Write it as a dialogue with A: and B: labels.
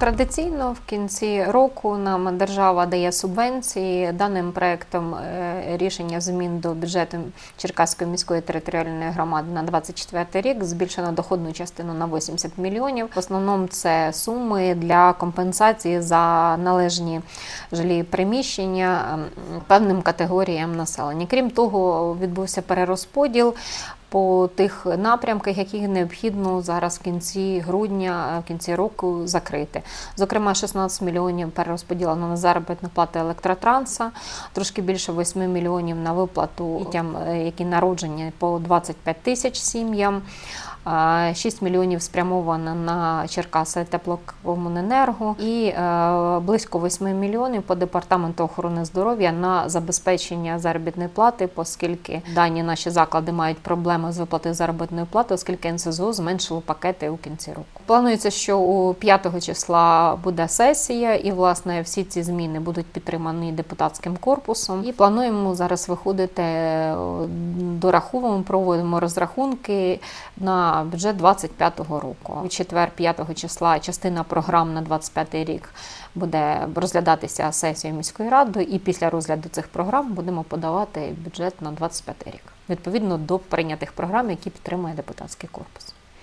A: Традиційно в кінці року нам держава дає субвенції. Даним проектом е, рішення змін до бюджету Черкаської міської територіальної громади на 24 рік збільшено доходну частину на 80 мільйонів. В основному це суми для компенсації за належні жилі приміщення певним категоріям населення. Крім того, відбувся перерозподіл по тих напрямках, які необхідно зараз в кінці грудня, е, в кінці року закрити. Зокрема, 16 мільйонів перерозподілено на заробітну плату електротранса, трошки більше 8 мільйонів на виплату дітям, е, які народжені по 25 тисяч сім'ям. 6 мільйонів спрямовано на Черкаси теплокомуненерго і е, близько 8 мільйонів по департаменту охорони здоров'я на забезпечення заробітної плати, оскільки дані наші заклади мають проблеми з виплатою заробітної плати, оскільки НСЗУ зменшило пакети у кінці року. Планується, що у 5 числа буде сесія, і власне всі ці зміни будуть підтримані депутатським корпусом. І плануємо зараз виходити дораховуємо, проводимо розрахунки на бюджет 25-го року. У четвер, 5 числа, частина програм на 25 рік буде розглядатися сесією міської ради, і після розгляду цих програм будемо подавати бюджет на 25 рік відповідно до прийнятих програм, які підтримує депутатський корпус.